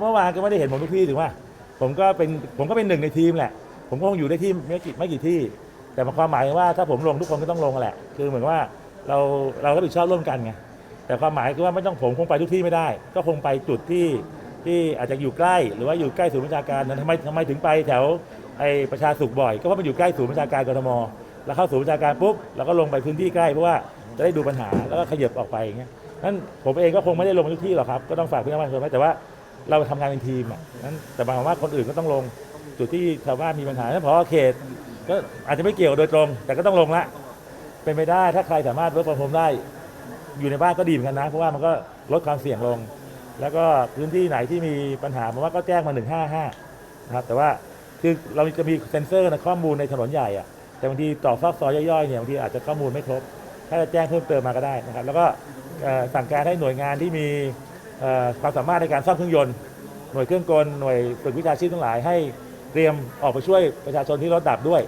เมื่อวานก็ไม่ได้เห็นผมทุกที่ถึงว่าผมก็เป็นผมก็เป็นหนึ่งในทีมแหละ ผมก็คงอยู่ได้ที่ไม่กี่ไม่กี่ที่ แต่ความหมายว่าถ้าผมลงทุกคนก็ต้องลงแหละ คือเหมือนว่าเราเรารับผิดชอบร่วมกันไงแต่ความหมายคือว่าไม่ต้องผมคงไปทุกที่ไม่ได้ ก็คงไปจุดที่ที่อาจจะอยู่ใกล้หรือว่าอยู่ใกล้ศูนย์ประชาการนั้นทำไมทำไมถึงไปแถวไอประชาสุขบ่อย ก็เพราะมันอยู่ใกล้ศูนย์ประชาการกรทมแล้วเข้าศูนย์ประชาการปุ๊บเราก็ลงไปพื้นที่ใกล้เพราะว่าจะได้ดูปัญหาแล้วก็ขยับออกไปอย่างเงี้ยนั้นผมเองก็คงไม่ได้ลงทุกที่หรอกครับก็ต้องฝากพี่น้องประชาชนไว้แต่ว่า เราทำงานเป็นทีมอะนั้นแต่หมายความว่าคนอื่นก็ต้องลงจุดที่ชาวบ้านมีปัญหานั้นพอเขต ก็อาจจะไม่เกี่ยวโดยตรง แต่ก็ต้องลงละเป็นไปได้ถ้าใครสามารถลดความผมได้ อยู่ในบ้านก็ดีเหมือนกันนะ เพราะว่ามันก็ลดความเสี่ยงลง แล้วก็พื้นที่ไหนที่มีปัญหาผมว่าก็แจ้งมา 155นะครับแต่ว่าคือเราจะมีเซ็นเซอร์ในข้อมูลในถนนใหญ่อะแต่บางทีต่อซอกซอยย่อยๆเนี่ยบางทีอาจจะข้อมูลไม่ครบ ถ้าจะแจ้งเพิ่มเติมมาก็ได้นะครับ แล้วก็สั่งการให้หน่วยงานที่มี ความสามารถในการซ่อมเครื่องยนต์ หน่วยเครื่องกล หน่วยฝึกวิชาชีพทั้งหลายให้เตรียมออกไปช่วยประชาชนที่รถดับด้วย